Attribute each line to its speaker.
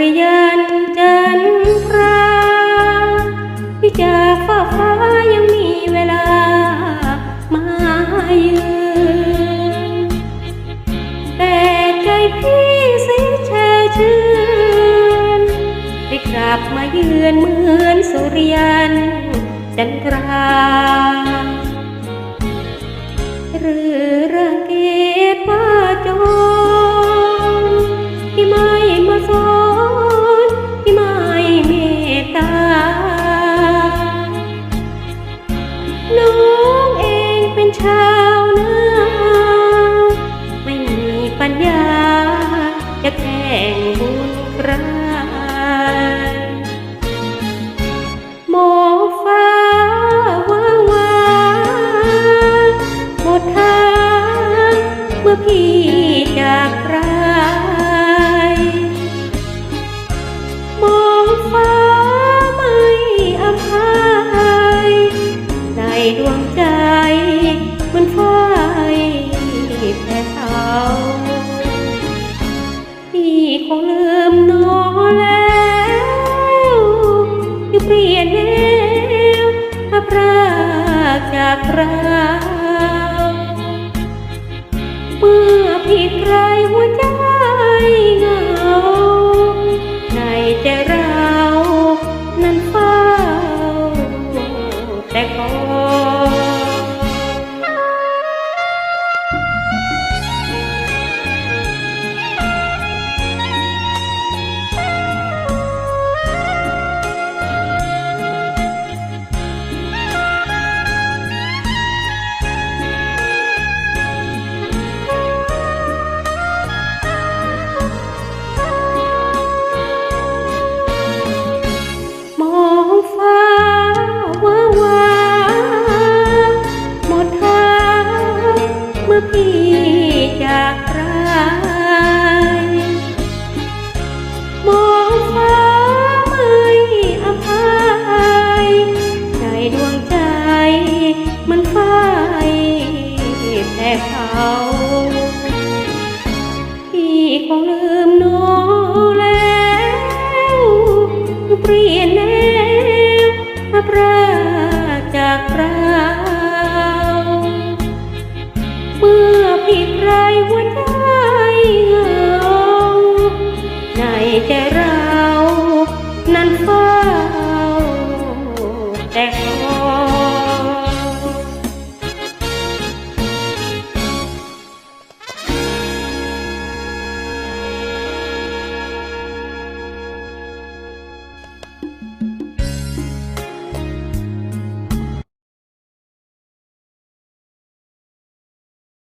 Speaker 1: ริยันจันทราพิจาฟ้าฟ้ายังมีเวลา มาเยือนแต่ใจพี่สิแช่ชื่นได้กลับมาเยือนเหมือนสุริยันจันทรา ชาวนาไม่มีปัญญา จะแข่งบุญใครโมฟ้าว่าวาหมดทางเมื่อพี่ จากใคร ปี Chao.